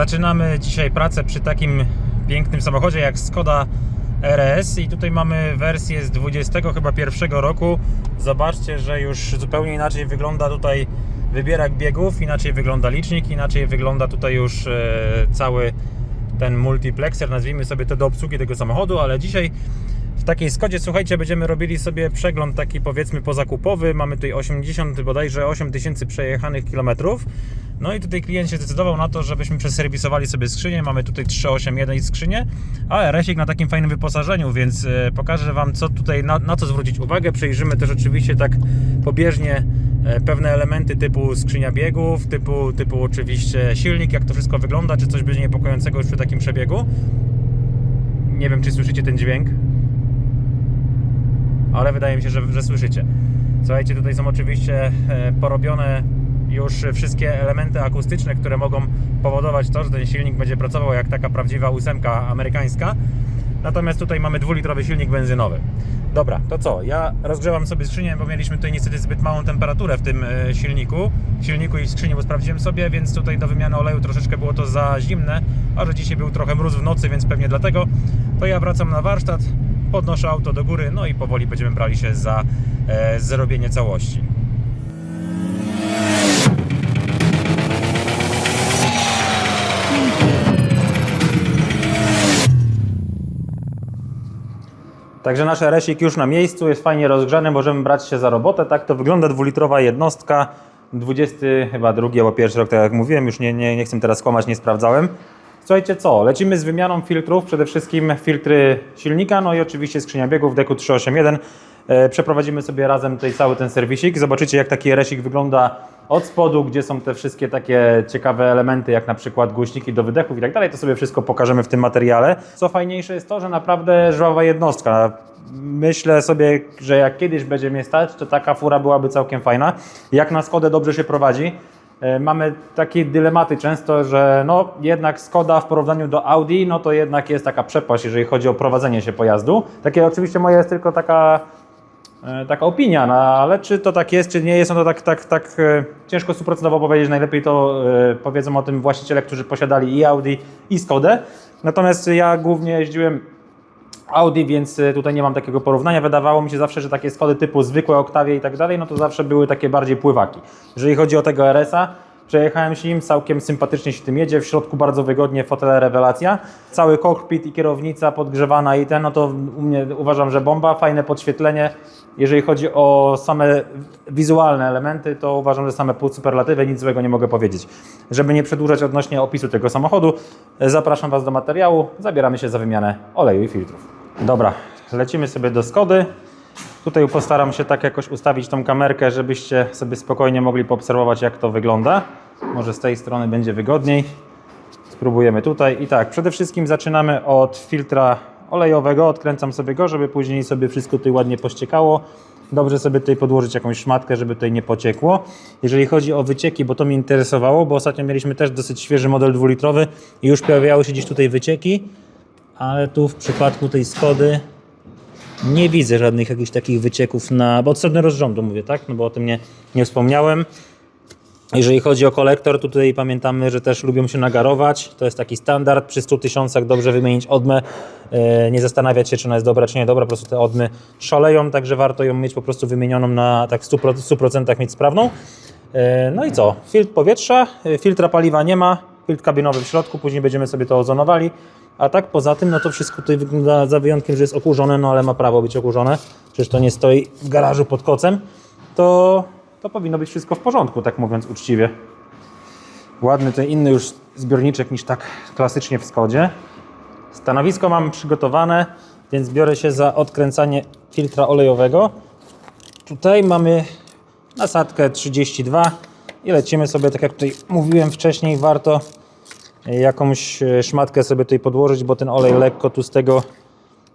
Zaczynamy dzisiaj pracę przy takim pięknym samochodzie jak Skoda RS i tutaj mamy wersję z 20 chyba pierwszego roku. Zobaczcie, że już zupełnie inaczej wygląda tutaj wybierak biegów, inaczej wygląda licznik, inaczej wygląda tutaj już e, cały ten multiplexer, nazwijmy sobie to do obsługi tego samochodu, ale dzisiaj w takiej Skodzie, słuchajcie, będziemy robili sobie przegląd taki powiedzmy pozakupowy. Mamy tutaj 80 bodajże 8 tysięcy przejechanych kilometrów. No i tutaj klient się zdecydował na to, żebyśmy przeserwisowali sobie skrzynię. Mamy tutaj 381 skrzynię, a RS-ik na takim fajnym wyposażeniu, więc e, pokażę Wam co tutaj, na, na co zwrócić uwagę. Przejrzymy też oczywiście tak pobieżnie e, pewne elementy typu skrzynia biegów, typu, typu oczywiście silnik, jak to wszystko wygląda, czy coś będzie niepokojącego już przy takim przebiegu. Nie wiem, czy słyszycie ten dźwięk ale wydaje mi się, że, że słyszycie. Słuchajcie, tutaj są oczywiście e, porobione już wszystkie elementy akustyczne, które mogą powodować to, że ten silnik będzie pracował jak taka prawdziwa ósemka amerykańska. Natomiast tutaj mamy dwulitrowy silnik benzynowy. Dobra, to co? Ja rozgrzewam sobie skrzynię, bo mieliśmy tutaj niestety zbyt małą temperaturę w tym e, silniku. Silniku i w skrzyni, bo sprawdziłem sobie, więc tutaj do wymiany oleju troszeczkę było to za zimne, a że dzisiaj był trochę mróz w nocy, więc pewnie dlatego. To ja wracam na warsztat, podnoszę auto do góry, no i powoli będziemy brali się za e, zrobienie całości. Także nasz resik już na miejscu, jest fajnie rozgrzany, możemy brać się za robotę. Tak to wygląda dwulitrowa jednostka, 20 chyba drugi albo pierwszy rok, tak jak mówiłem, już nie, nie, nie chcę teraz kłamać, nie sprawdzałem. Słuchajcie co, lecimy z wymianą filtrów, przede wszystkim filtry silnika, no i oczywiście skrzynia biegów DEKU 381. E, Przeprowadzimy sobie razem tutaj cały ten serwisik. Zobaczycie jak taki resik wygląda od spodu, gdzie są te wszystkie takie ciekawe elementy, jak na przykład głośniki do wydechów i tak dalej. To sobie wszystko pokażemy w tym materiale. Co fajniejsze jest to, że naprawdę żwawa jednostka. Myślę sobie, że jak kiedyś będzie mnie stać, to taka fura byłaby całkiem fajna. Jak na Skodę dobrze się prowadzi. E, Mamy takie dylematy często, że no jednak Skoda w porównaniu do Audi, no to jednak jest taka przepaść, jeżeli chodzi o prowadzenie się pojazdu. Takie oczywiście moja jest tylko taka, e, taka opinia, no, ale czy to tak jest, czy nie jest, no to tak, tak, tak e, ciężko stuprocentowo powiedzieć. Najlepiej to powiedzą o tym właściciele, którzy posiadali i Audi i Skodę. Natomiast ja głównie jeździłem Audi, więc y, tutaj nie mam takiego porównania. Wydawało mi się zawsze, że takie Skody typu zwykłe Octavia i tak dalej, no to zawsze były takie bardziej pływaki. Jeżeli chodzi o tego RS-a, przejechałem się nim, całkiem sympatycznie się tym jedzie, w środku bardzo wygodnie, fotele rewelacja. Cały kokpit i kierownica podgrzewana i ten, no to u mnie uważam, że bomba, fajne podświetlenie. Jeżeli chodzi o same wizualne elementy, to uważam, że same superlatywy, nic złego nie mogę powiedzieć. Żeby nie przedłużać odnośnie opisu tego samochodu, zapraszam Was do materiału, zabieramy się za wymianę oleju i filtrów. Dobra, lecimy sobie do Skody. Tutaj postaram się tak jakoś ustawić tą kamerkę, żebyście sobie spokojnie mogli poobserwować jak to wygląda. Może z tej strony będzie wygodniej. Spróbujemy tutaj. I tak, przede wszystkim zaczynamy od filtra olejowego. Odkręcam sobie go, żeby później sobie wszystko tutaj ładnie pościekało. Dobrze sobie tutaj podłożyć jakąś szmatkę, żeby tutaj nie pociekło. Jeżeli chodzi o wycieki, bo to mnie interesowało, bo ostatnio mieliśmy też dosyć świeży model dwulitrowy i już pojawiały się gdzieś tutaj wycieki, ale tu w przypadku tej Skody nie widzę żadnych jakichś takich wycieków na, bo od strony rozrządu mówię, tak? No bo o tym nie, nie wspomniałem. Jeżeli chodzi o kolektor, to tutaj pamiętamy, że też lubią się nagarować. To jest taki standard. Przy 100 tysiącach dobrze wymienić odmę. E, Nie zastanawiać się, czy ona jest dobra, czy nie dobra. Po prostu te odmy szaleją, także warto ją mieć po prostu wymienioną na tak w 100%, 100% mieć sprawną. E, No i co? Filtr powietrza, e, filtra paliwa nie ma, filtr kabinowy w środku, później będziemy sobie to ozonowali. A tak poza tym, no to wszystko tutaj wygląda za wyjątkiem, że jest okurzone, no ale ma prawo być okurzone. Przecież to nie stoi w garażu pod kocem. To, to powinno być wszystko w porządku, tak mówiąc uczciwie. Ładny ten inny już zbiorniczek niż tak klasycznie w Skodzie. Stanowisko mam przygotowane, więc biorę się za odkręcanie filtra olejowego. Tutaj mamy nasadkę 32 i lecimy sobie, tak jak tutaj mówiłem wcześniej, warto jakąś e, szmatkę sobie tutaj podłożyć, bo ten olej lekko tu z tego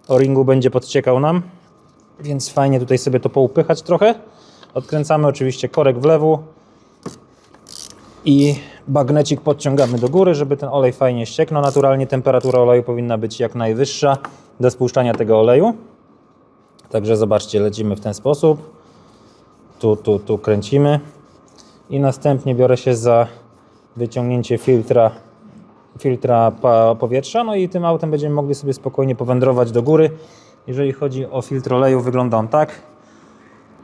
o-ringu będzie podciekał nam. Więc fajnie tutaj sobie to poupychać trochę. Odkręcamy oczywiście korek w lewo i bagnecik podciągamy do góry, żeby ten olej fajnie ścieknął. Naturalnie temperatura oleju powinna być jak najwyższa do spuszczania tego oleju. Także zobaczcie, lecimy w ten sposób. Tu, tu, tu kręcimy. I następnie biorę się za wyciągnięcie filtra filtra powietrza, no i tym autem będziemy mogli sobie spokojnie powędrować do góry. Jeżeli chodzi o filtr oleju, wygląda on tak.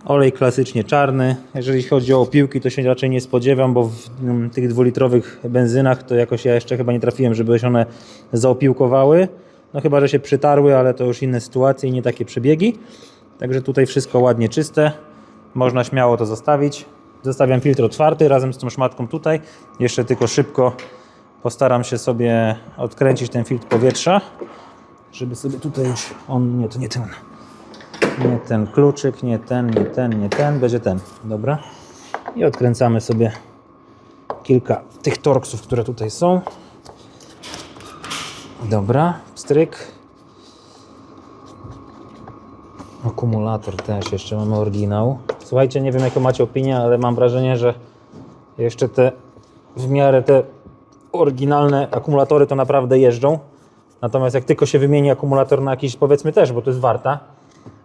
Olej klasycznie czarny. Jeżeli chodzi o opiłki, to się raczej nie spodziewam, bo w mm, tych dwulitrowych benzynach to jakoś ja jeszcze chyba nie trafiłem, żeby się one zaopiłkowały. No chyba, że się przytarły, ale to już inne sytuacje i nie takie przebiegi. Także tutaj wszystko ładnie czyste. Można śmiało to zostawić. Zostawiam filtr otwarty razem z tą szmatką tutaj. Jeszcze tylko szybko postaram się sobie odkręcić ten filtr powietrza, żeby sobie tutaj już on nie to nie ten. Nie ten kluczyk, nie ten, nie ten, nie ten, będzie ten. Dobra. I odkręcamy sobie kilka tych torksów, które tutaj są. Dobra, stryk. Akumulator też, jeszcze mamy oryginał. Słuchajcie, nie wiem jaką macie opinię, ale mam wrażenie, że jeszcze te w miarę te oryginalne akumulatory to naprawdę jeżdżą. Natomiast jak tylko się wymieni akumulator na jakiś, powiedzmy też, bo to jest warta,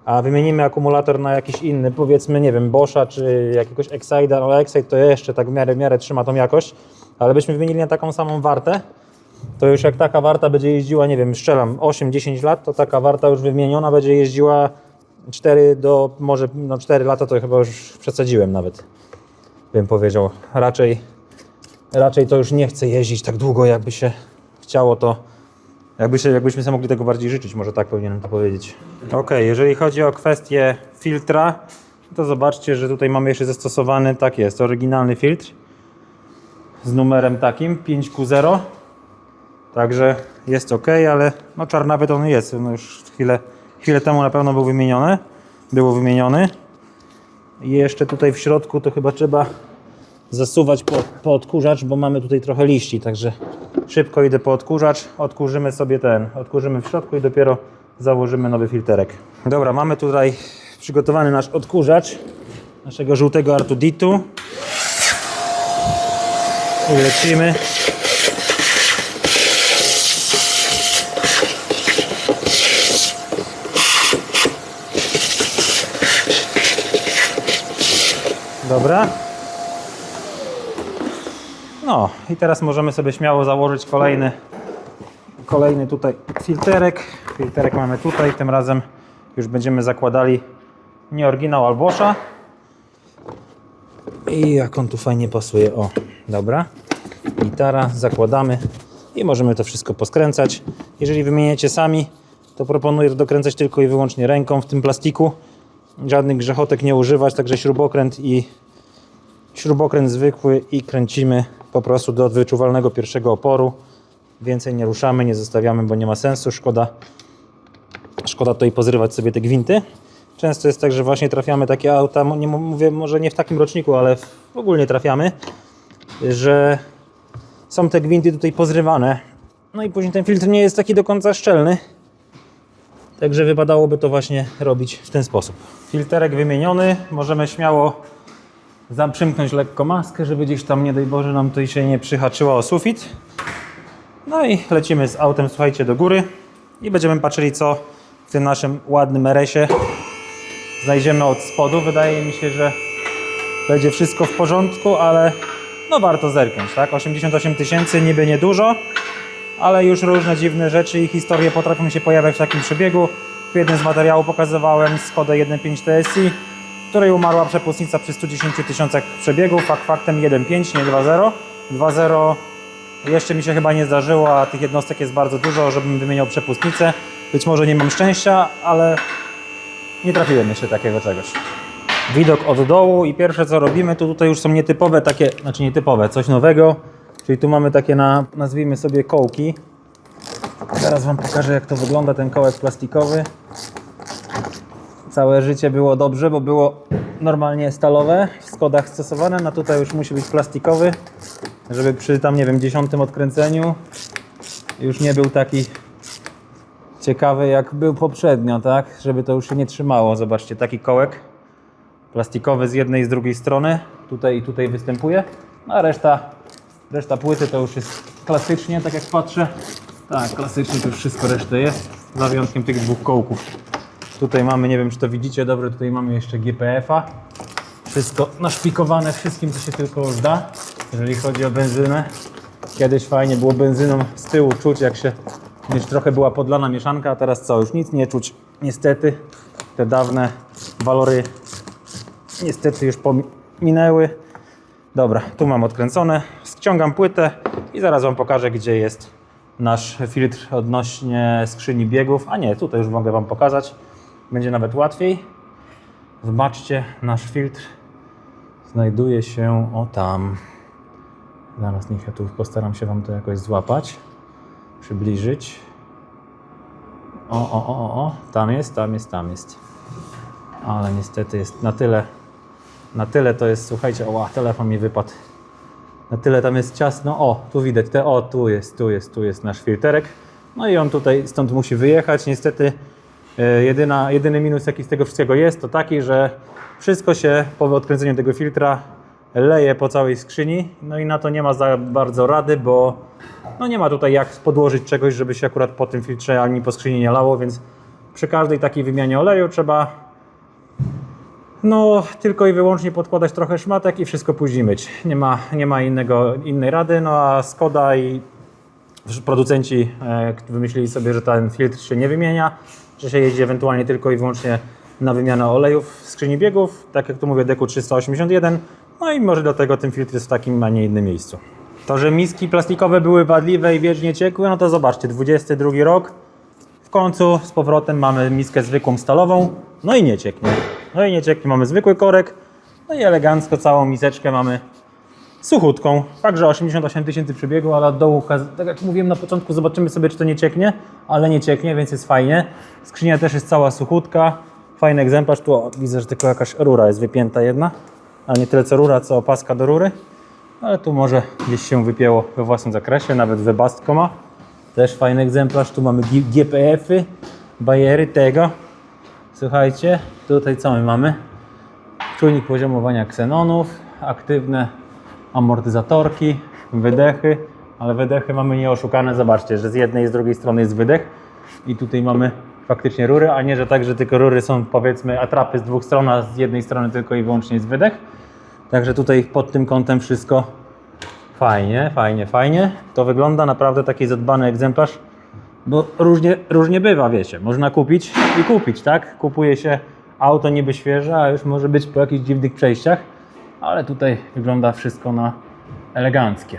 a wymienimy akumulator na jakiś inny, powiedzmy, nie wiem, Boscha czy jakiegoś Excite'a, no Excite to jeszcze tak w miarę, w miarę trzyma tą jakość, ale byśmy wymienili na taką samą wartę, to już jak taka warta będzie jeździła, nie wiem, strzelam 8-10 lat, to taka warta już wymieniona będzie jeździła 4 do, może no 4 lata to chyba już przesadziłem nawet, bym powiedział. Raczej, raczej to już nie chce jeździć tak długo, jakby się chciało to, jakby się, jakbyśmy sobie mogli tego bardziej życzyć, może tak powinienem to powiedzieć. Ok, jeżeli chodzi o kwestię filtra, to zobaczcie, że tutaj mamy jeszcze zastosowany, tak jest, oryginalny filtr z numerem takim 5Q0. Także jest ok, ale no czarnawy to on jest. No już chwilę, chwilę temu na pewno był wymieniony. Było wymieniony. I jeszcze tutaj w środku to chyba trzeba zasuwać po, po odkurzacz, bo mamy tutaj trochę liści, także szybko idę po odkurzacz, odkurzymy sobie ten, odkurzymy w środku i dopiero założymy nowy filterek. Dobra, mamy tutaj przygotowany nasz odkurzacz naszego żółtego Artuditu. I lecimy. Dobra. No i teraz możemy sobie śmiało założyć kolejny, kolejny tutaj filterek. Filterek mamy tutaj, tym razem już będziemy zakładali nie oryginał Albosza. I jak on tu fajnie pasuje. O, dobra. Gitara, zakładamy i możemy to wszystko poskręcać. Jeżeli wymieniacie sami, to proponuję to dokręcać tylko i wyłącznie ręką w tym plastiku. Żadnych grzechotek nie używać, także śrubokręt i śrubokręt zwykły i kręcimy po prostu do wyczuwalnego pierwszego oporu. Więcej nie ruszamy, nie zostawiamy, bo nie ma sensu. Szkoda, szkoda tutaj pozrywać sobie te gwinty. Często jest tak, że właśnie trafiamy takie auta, nie mówię może nie w takim roczniku, ale ogólnie trafiamy, że są te gwinty tutaj pozrywane. No i później ten filtr nie jest taki do końca szczelny. Także wypadałoby to właśnie robić w ten sposób. Filterek wymieniony, możemy śmiało Zam- przymknąć lekko maskę, żeby gdzieś tam, nie daj Boże, nam tutaj się nie przyhaczyła o sufit. No i lecimy z autem, słuchajcie, do góry i będziemy patrzyli, co w tym naszym ładnym RS-ie znajdziemy od spodu. Wydaje mi się, że będzie wszystko w porządku, ale no warto zerknąć, tak? 88 tysięcy, niby niedużo, ale już różne dziwne rzeczy i historie potrafią się pojawiać w takim przebiegu. W jednym z materiałów pokazywałem Skodę 1.5 TSI, której umarła przepustnica przy 110 tysiącach przebiegów, fakt faktem 1.5, nie 2.0. 2.0 jeszcze mi się chyba nie zdarzyło, a tych jednostek jest bardzo dużo, żebym wymieniał przepustnicę. Być może nie mam szczęścia, ale nie trafiłem jeszcze takiego czegoś. Widok od dołu i pierwsze co robimy, to tutaj już są nietypowe takie, znaczy nietypowe, coś nowego. Czyli tu mamy takie na, nazwijmy sobie kołki. Teraz Wam pokażę jak to wygląda ten kołek plastikowy. Całe życie było dobrze, bo było normalnie stalowe, w Skodach stosowane, no tutaj już musi być plastikowy, żeby przy tam, nie wiem, dziesiątym odkręceniu już nie był taki ciekawy jak był poprzednio, tak? Żeby to już się nie trzymało. Zobaczcie, taki kołek plastikowy z jednej i z drugiej strony, tutaj i tutaj występuje, no a reszta, reszta płyty to już jest klasycznie, tak jak patrzę. Tak, klasycznie to już wszystko resztę jest, za wyjątkiem tych dwóch kołków. Tutaj mamy, nie wiem czy to widzicie dobrze, tutaj mamy jeszcze GPF-a. Wszystko naszpikowane wszystkim, co się tylko da, jeżeli chodzi o benzynę. Kiedyś fajnie było benzyną z tyłu czuć, jak się już trochę była podlana mieszanka, a teraz co, już nic nie czuć. Niestety te dawne walory niestety już pominęły. Dobra, tu mam odkręcone. Ściągam płytę i zaraz Wam pokażę, gdzie jest nasz filtr odnośnie skrzyni biegów. A nie, tutaj już mogę Wam pokazać. Będzie nawet łatwiej. Zobaczcie, nasz filtr znajduje się o tam. Zaraz niech ja tu postaram się Wam to jakoś złapać, przybliżyć. O, o, o, o, tam jest, tam jest, tam jest. Ale niestety jest na tyle, na tyle to jest, słuchajcie, o, telefon mi wypadł. Na tyle tam jest ciasno. O, tu widać, te, o, tu jest, tu jest, tu jest nasz filterek. No i on tutaj stąd musi wyjechać. Niestety jedyna, jedyny minus jaki z tego wszystkiego jest, to taki, że wszystko się po odkręceniu tego filtra leje po całej skrzyni. No i na to nie ma za bardzo rady, bo no nie ma tutaj jak podłożyć czegoś, żeby się akurat po tym filtrze ani po skrzyni nie lało, więc przy każdej takiej wymianie oleju trzeba no, tylko i wyłącznie podkładać trochę szmatek i wszystko później myć. Nie ma, nie ma innego, innej rady, no a Skoda i producenci e, wymyślili sobie, że ten filtr się nie wymienia, że się jeździ ewentualnie tylko i wyłącznie na wymianę olejów w skrzyni biegów, tak jak tu mówię DQ 381, no i może dlatego ten filtr jest w takim, a nie innym miejscu. To, że miski plastikowe były wadliwe i wiecznie ciekłe, no to zobaczcie, 22 rok, w końcu z powrotem mamy miskę zwykłą stalową, no i nie cieknie. No i nie cieknie, mamy zwykły korek, no i elegancko całą miseczkę mamy suchutką. Także 88 tysięcy przebiegu, ale od dołu, tak jak mówiłem na początku, zobaczymy sobie, czy to nie cieknie, ale nie cieknie, więc jest fajnie. Skrzynia też jest cała suchutka. Fajny egzemplarz, tu o, widzę, że tylko jakaś rura jest wypięta jedna, ale nie tyle co rura, co opaska do rury. Ale tu może gdzieś się wypięło we własnym zakresie, nawet webastko ma. Też fajny egzemplarz, tu mamy GPF-y, bajery tego. Słuchajcie, tutaj co my mamy? Czujnik poziomowania ksenonów, aktywne amortyzatorki, wydechy, ale wydechy mamy nieoszukane. Zobaczcie, że z jednej i z drugiej strony jest wydech i tutaj mamy faktycznie rury, a nie, że tak, że tylko rury są powiedzmy atrapy z dwóch stron, a z jednej strony tylko i wyłącznie jest wydech. Także tutaj pod tym kątem wszystko fajnie, fajnie, fajnie. To wygląda naprawdę taki zadbany egzemplarz, bo różnie, różnie bywa, wiecie. Można kupić i kupić, tak? Kupuje się auto niby świeże, a już może być po jakichś dziwnych przejściach, ale tutaj wygląda wszystko na eleganckie.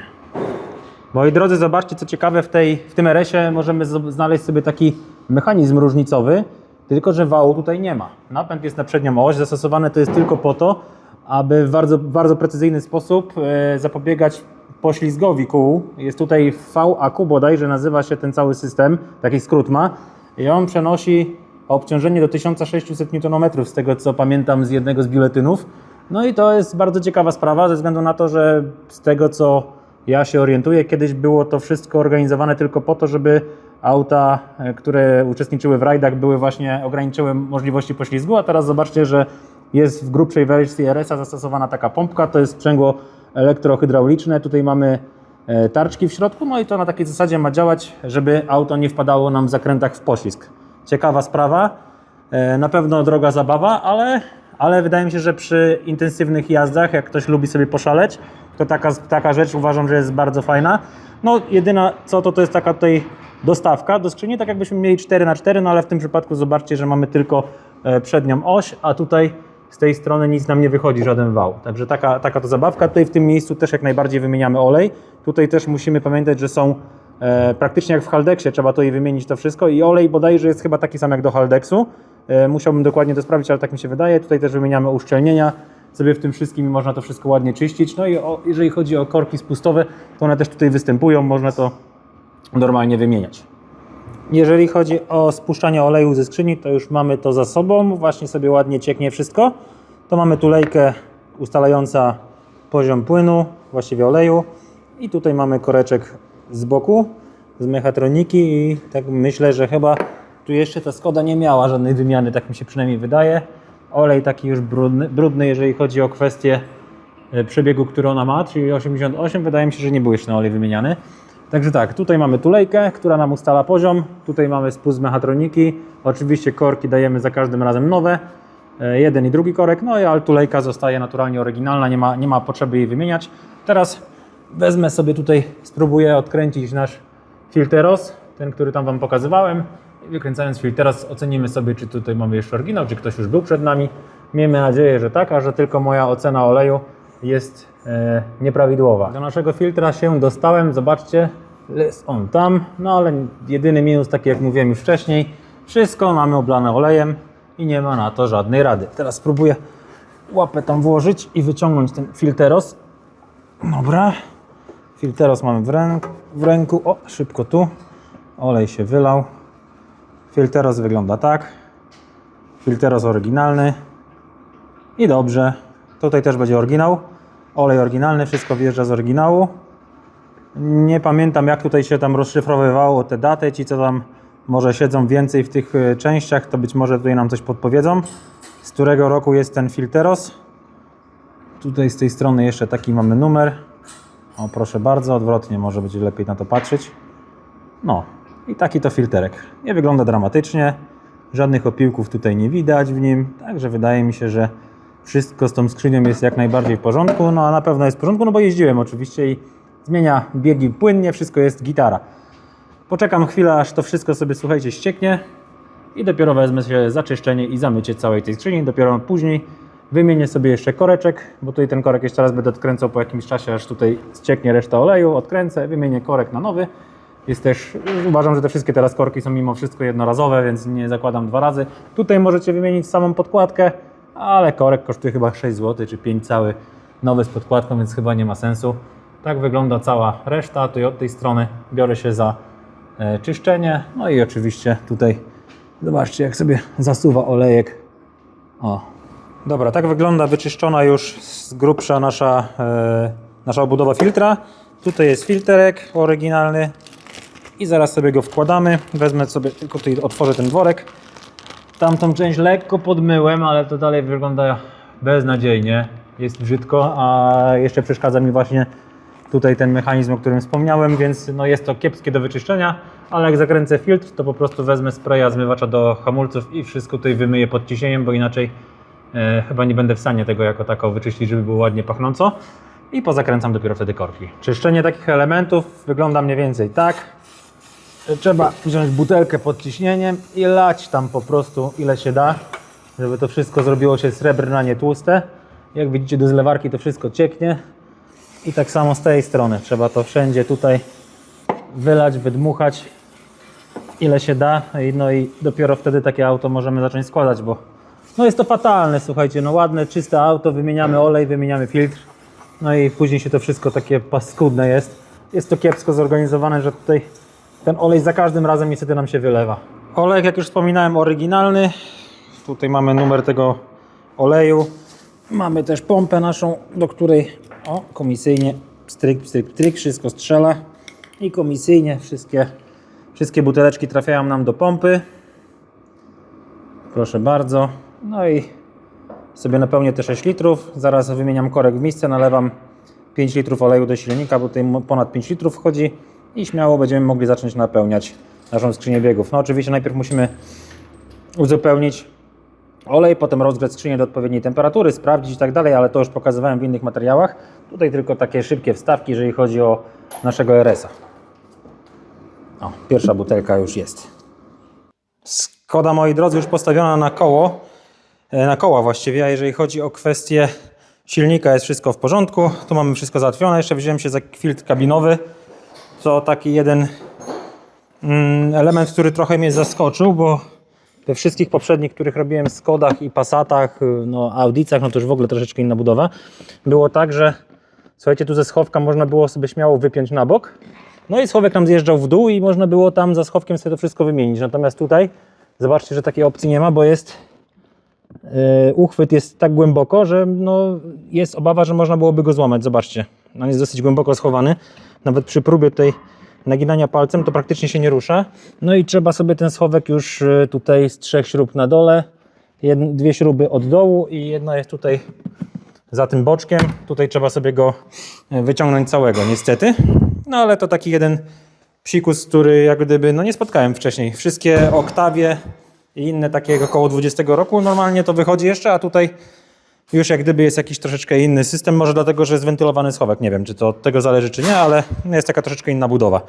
Moi drodzy, zobaczcie co ciekawe, w, tej, w tym RS-ie możemy znaleźć sobie taki mechanizm różnicowy, tylko że wału tutaj nie ma. Napęd jest na przednią oś, zastosowane to jest tylko po to, aby w bardzo, bardzo precyzyjny sposób e, zapobiegać poślizgowi kół. Jest tutaj VAQ bodajże nazywa się ten cały system, taki skrót ma i on przenosi obciążenie do 1600 Nm z tego co pamiętam z jednego z biuletynów. No i to jest bardzo ciekawa sprawa ze względu na to, że z tego co ja się orientuję, kiedyś było to wszystko organizowane tylko po to, żeby auta, e, które uczestniczyły w rajdach, były właśnie ograniczyły możliwości poślizgu, a teraz zobaczcie, że jest w grubszej wersji RS-a zastosowana taka pompka, to jest sprzęgło elektrohydrauliczne, tutaj mamy e, tarczki w środku, no i to na takiej zasadzie ma działać, żeby auto nie wpadało nam w zakrętach w poślizg. Ciekawa sprawa, e, na pewno droga zabawa, ale, ale wydaje mi się, że przy intensywnych jazdach, jak ktoś lubi sobie poszaleć, to taka, taka rzecz uważam, że jest bardzo fajna. No jedyna co to to jest taka tutaj dostawka do skrzyni, tak jakbyśmy mieli 4 na 4 no ale w tym przypadku zobaczcie, że mamy tylko e, przednią oś, a tutaj z tej strony nic nam nie wychodzi, żaden wał. Także taka, taka to zabawka. Tutaj w tym miejscu też jak najbardziej wymieniamy olej. Tutaj też musimy pamiętać, że są e, praktycznie jak w Haldexie, trzeba i wymienić to wszystko i olej bodajże jest chyba taki sam jak do Haldexu. E, musiałbym dokładnie to sprawdzić, ale tak mi się wydaje. Tutaj też wymieniamy uszczelnienia sobie w tym wszystkim i można to wszystko ładnie czyścić. No i o, jeżeli chodzi o korki spustowe, to one też tutaj występują, można to normalnie wymieniać. Jeżeli chodzi o spuszczanie oleju ze skrzyni, to już mamy to za sobą. Właśnie sobie ładnie cieknie wszystko. To mamy tulejkę ustalająca poziom płynu, właściwie oleju. I tutaj mamy koreczek z boku, z mechatroniki i tak myślę, że chyba tu jeszcze ta Skoda nie miała żadnej wymiany, tak mi się przynajmniej wydaje. Olej taki już brudny, brudny jeżeli chodzi o kwestię e, przebiegu, który ona ma, czyli 88, wydaje mi się, że nie był jeszcze na olej wymieniany. Także tak, tutaj mamy tulejkę, która nam ustala poziom, tutaj mamy spust mechatroniki, oczywiście korki dajemy za każdym razem nowe, e, jeden i drugi korek, no i ale tulejka zostaje naturalnie oryginalna, nie ma, nie ma potrzeby jej wymieniać. Teraz wezmę sobie tutaj, spróbuję odkręcić nasz filteros, ten, który tam Wam pokazywałem. Wykręcając filteros ocenimy sobie, czy tutaj mamy jeszcze oryginał, czy ktoś już był przed nami. Miejmy nadzieję, że tak, a że tylko moja ocena oleju jest e, nieprawidłowa. Do naszego filtra się dostałem, zobaczcie, jest on tam, no ale jedyny minus, taki jak mówiłem już wcześniej, wszystko mamy oblane olejem i nie ma na to żadnej rady. Teraz spróbuję łapę tam włożyć i wyciągnąć ten filteros. Dobra. Filteros mamy w, ręk, w ręku. O, szybko tu. Olej się wylał. Filteros wygląda tak. Filteros oryginalny. I dobrze. Tutaj też będzie oryginał. Olej oryginalny, wszystko wjeżdża z oryginału. Nie pamiętam jak tutaj się tam rozszyfrowywało te daty. Ci co tam może siedzą więcej w tych e, częściach, to być może tutaj nam coś podpowiedzą. Z którego roku jest ten filteros. Tutaj z tej strony jeszcze taki mamy numer. O, proszę bardzo, odwrotnie może będzie lepiej na to patrzeć. No, i taki to filterek. Nie wygląda dramatycznie, żadnych opiłków tutaj nie widać w nim, także wydaje mi się, że wszystko z tą skrzynią jest jak najbardziej w porządku. No, a na pewno jest w porządku, no bo jeździłem oczywiście i zmienia biegi płynnie, wszystko jest gitara. Poczekam chwilę, aż to wszystko sobie, słuchajcie, ścieknie i dopiero wezmę się za czyszczenie i zamycie całej tej skrzyni. Dopiero później wymienię sobie jeszcze koreczek, bo tutaj ten korek jeszcze raz będę odkręcał po jakimś czasie, aż tutaj ścieknie reszta oleju, odkręcę, wymienię korek na nowy. Jest też, uważam, że te wszystkie teraz korki są mimo wszystko jednorazowe, więc nie zakładam dwa razy. Tutaj możecie wymienić samą podkładkę, ale korek kosztuje chyba 6 zł czy 5 cały nowy z podkładką, więc chyba nie ma sensu. Tak wygląda cała reszta. Tutaj od tej strony biorę się za e, czyszczenie. No i oczywiście tutaj zobaczcie jak sobie zasuwa olejek. O. Dobra, tak wygląda wyczyszczona już z grubsza nasza, e, nasza obudowa filtra. Tutaj jest filterek oryginalny i zaraz sobie go wkładamy. Wezmę sobie, tylko tutaj otworzę ten worek. Tamtą część lekko podmyłem, ale to dalej wygląda beznadziejnie. Jest brzydko, a jeszcze przeszkadza mi właśnie tutaj ten mechanizm, o którym wspomniałem, więc no jest to kiepskie do wyczyszczenia, ale jak zakręcę filtr, to po prostu wezmę spraya zmywacza do hamulców i wszystko tutaj wymyję pod ciśnieniem, bo inaczej e, chyba nie będę w stanie tego jako tako wyczyścić, żeby było ładnie pachnąco. I pozakręcam dopiero wtedy korki. Czyszczenie takich elementów wygląda mniej więcej tak. Trzeba wziąć butelkę pod ciśnieniem i lać tam po prostu ile się da, żeby to wszystko zrobiło się srebrne, a nie tłuste. Jak widzicie do zlewarki to wszystko cieknie. I tak samo z tej strony. Trzeba to wszędzie tutaj wylać, wydmuchać ile się da. No i dopiero wtedy takie auto możemy zacząć składać, bo no jest to fatalne, słuchajcie, no ładne, czyste auto, wymieniamy olej, wymieniamy filtr. No i później się to wszystko takie paskudne jest. Jest to kiepsko zorganizowane, że tutaj ten olej za każdym razem niestety nam się wylewa. Olej, jak już wspominałem, oryginalny. Tutaj mamy numer tego oleju. Mamy też pompę naszą, do której o, komisyjnie stryk, stryk, stryk, wszystko strzela. I komisyjnie wszystkie, wszystkie buteleczki trafiają nam do pompy. Proszę bardzo. No i sobie napełnię te 6 litrów. Zaraz wymieniam korek w miejsce, nalewam 5 litrów oleju do silnika, bo tutaj ponad 5 litrów wchodzi i śmiało będziemy mogli zacząć napełniać naszą skrzynię biegów. No oczywiście najpierw musimy uzupełnić olej, potem rozgrzać skrzynię do odpowiedniej temperatury, sprawdzić i tak dalej, ale to już pokazywałem w innych materiałach. Tutaj tylko takie szybkie wstawki, jeżeli chodzi o naszego RS-a. O, pierwsza butelka już jest. Skoda, moi drodzy, już postawiona na koło, e, na koła właściwie, a jeżeli chodzi o kwestię silnika, jest wszystko w porządku. Tu mamy wszystko załatwione. Jeszcze wziąłem się za filtr kabinowy. To taki jeden mm, element, który trochę mnie zaskoczył, bo we wszystkich poprzednich, których robiłem Skodach i Passatach, y, no Audicach, no to już w ogóle troszeczkę inna budowa, było tak, że słuchajcie, tu ze schowka można było sobie śmiało wypiąć na bok, no i schowek nam zjeżdżał w dół i można było tam za schowkiem sobie to wszystko wymienić. Natomiast tutaj, zobaczcie, że takiej opcji nie ma, bo jest yy, uchwyt jest tak głęboko, że no, jest obawa, że można byłoby go złamać. Zobaczcie, on jest dosyć głęboko schowany. Nawet przy próbie tutaj naginania palcem to praktycznie się nie rusza. No i trzeba sobie ten schowek już yy, tutaj z trzech śrub na dole, jed, dwie śruby od dołu i jedna jest tutaj za tym boczkiem. Tutaj trzeba sobie go e, wyciągnąć całego, niestety. No ale to taki jeden psikus, który jak gdyby no nie spotkałem wcześniej. Wszystkie oktawie i inne takie około 20 roku normalnie to wychodzi jeszcze, a tutaj Już jak gdyby jest jakiś troszeczkę inny system, może dlatego, że jest wentylowany schowek. Nie wiem, czy to od tego zależy, czy nie, ale jest taka troszeczkę inna budowa.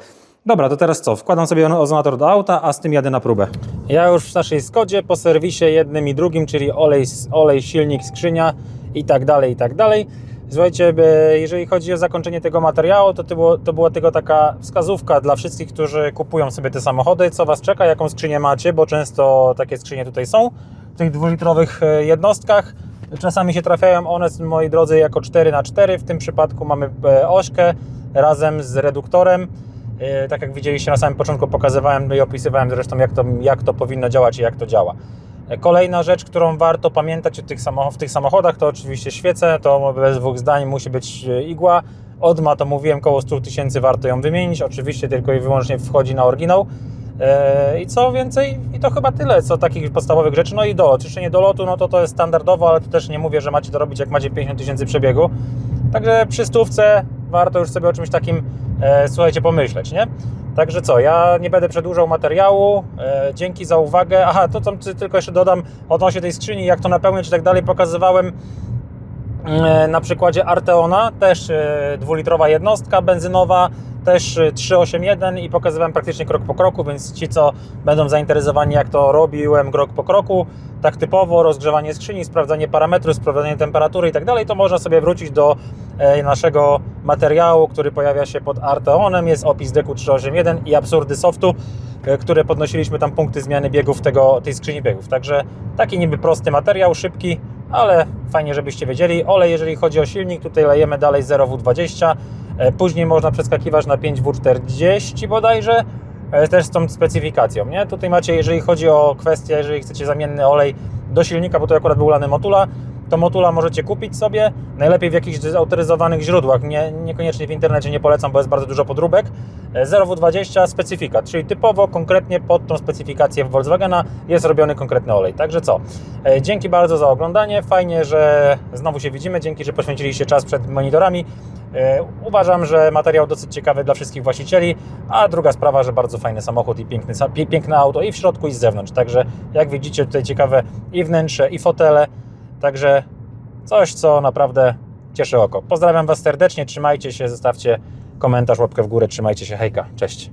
Dobra, to teraz co? Wkładam sobie ozonator do auta, a z tym jadę na próbę. Ja już w naszej Skodzie po serwisie jednym i drugim, czyli olej, olej silnik, skrzynia i tak dalej, i tak dalej. Słuchajcie, e, jeżeli chodzi o zakończenie tego materiału, to, to, było, to była tylko taka wskazówka dla wszystkich, którzy kupują sobie te samochody, co Was czeka, jaką skrzynię macie, bo często takie skrzynie tutaj są w tych dwulitrowych e, jednostkach. Czasami się trafiają one, moi drodzy, jako 4x4. W tym przypadku mamy e, ośkę razem z reduktorem. E, Tak jak widzieliście na samym początku, pokazywałem i opisywałem zresztą, jak to, jak to powinno działać i jak to działa. E, Kolejna rzecz, którą warto pamiętać tych w tych samochodach, to oczywiście świece. To bez dwóch zdań musi być igła. Odma to mówiłem, koło 100 tysięcy warto ją wymienić. Oczywiście tylko i wyłącznie wchodzi na oryginał. E, I co więcej, i to chyba tyle, co takich podstawowych rzeczy. No i dolot. Czyszczenie dolotu, no to to jest standardowo, ale to też nie mówię, że macie to robić jak macie 50 tysięcy przebiegu. Także przy stówce warto już sobie o czymś takim, e, słuchajcie, pomyśleć, nie? Także co, ja nie będę przedłużał materiału. E, dzięki za uwagę. Aha, to co tylko jeszcze dodam odnośnie tej skrzyni, jak to napełniać i tak dalej, pokazywałem na przykładzie Arteona, też e, dwulitrowa jednostka benzynowa, też e, 381 i pokazywałem praktycznie krok po kroku, więc ci, co będą zainteresowani, jak to robiłem krok po kroku, tak typowo, rozgrzewanie skrzyni, sprawdzanie parametrów, sprawdzanie temperatury i tak dalej, to można sobie wrócić do e, naszego materiału, który pojawia się pod Arteonem, jest opis deku 381 i absurdy softu, e, które podnosiliśmy tam punkty zmiany biegów tego, tej skrzyni biegów. Także taki niby prosty materiał, szybki, ale fajnie, żebyście wiedzieli. Olej, jeżeli chodzi o silnik, tutaj lejemy dalej 0W20. E, Później można przeskakiwać na 5W40 bodajże, e, też z tą specyfikacją. Nie? Tutaj macie, jeżeli chodzi o kwestię, jeżeli chcecie zamienny olej do silnika, bo to akurat był lany Motula, to Motula możecie kupić sobie, najlepiej w jakichś zautoryzowanych źródłach, nie, niekoniecznie w internecie nie polecam, bo jest bardzo dużo podróbek. E, 0W20 specyfikat, czyli typowo, konkretnie pod tą specyfikację Volkswagena jest robiony konkretny olej. Także co, e, dzięki bardzo za oglądanie, fajnie, że znowu się widzimy, dzięki, że poświęciliście czas przed monitorami. E, Uważam, że materiał dosyć ciekawy dla wszystkich właścicieli, a druga sprawa, że bardzo fajny samochód i piękny, piękne auto i w środku i z zewnątrz. Także jak widzicie tutaj ciekawe i wnętrze i fotele, także coś, co naprawdę cieszy oko. Pozdrawiam Was serdecznie, trzymajcie się, zostawcie komentarz, łapkę w górę, trzymajcie się, hejka, cześć.